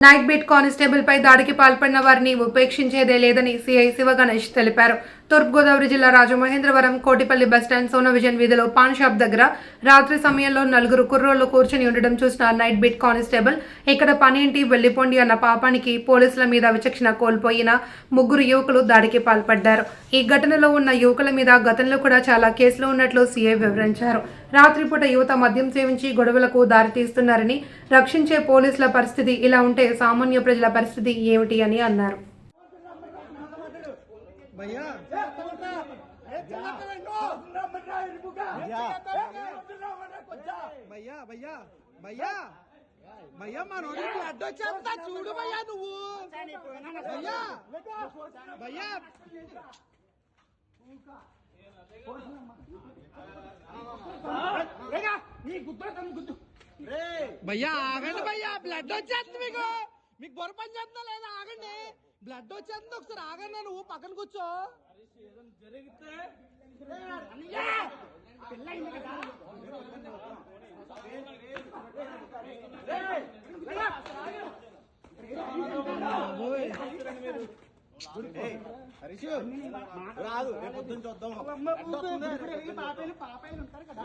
Night beat constable పై దాడికి పాల్పడిన వారిని ఉపేక్షించేదే లేదని సిఐ శివగణేష్ తెలిపారు. తూర్పుగోదావరి జిల్లా Rajamahendravaram Kotipalli bus stand Sona vision వీధిలో పాన్ షాప్ దగ్గర రాత్రి సమయంలో నలుగురు కుర్రోళ్ళు కూర్చుని ఉండడం చూసిన నైట్ బీట్ కానిస్టేబుల్. ఇక్కడ పని వెళ్ళిపోండి అన్న పాపానికి పోలీసుల మీద విచక్షణ కోల్పోయిన ముగ్గురు యువకులు దాడికి పాల్పడ్డారు. ఈ ఘటనలో ఉన్న యువకుల మీద గతంలో కూడా చాలా కేసులు ఉన్నట్లు సీఐ వివరించారు. రాత్రిపూట యువత మద్యం సేవించి గొడవలకు దారితీస్తున్నారని రక్షించే పోలీసుల పరిస్థితి ఇలా ఉంటే సామాన్య ప్రజల పరిస్థితి ఏమిటి అని అన్నారు. भैया భయ్యా భయ్యా భయ్యా భయ్యా మనోడి బ్లడ్ వచ్చేస్తా చూడు భయ్యా నువ్వు భయ్యా భయ్యా భయ్యా ఆగండి భయ్యా బ్లడ్ వచ్చేస్తుంది మీకు మీకు బొర పని చేస్తుందా లేదా ఆగండి బ్లడ్ వచ్చేస్తుంది ఒకసారి ఆగండి నువ్వు పక్కన కూర్చో హరీష్ రాదు రేపు పొద్దున్న చూద్దాం పాపాయలు ఉంటారు కదా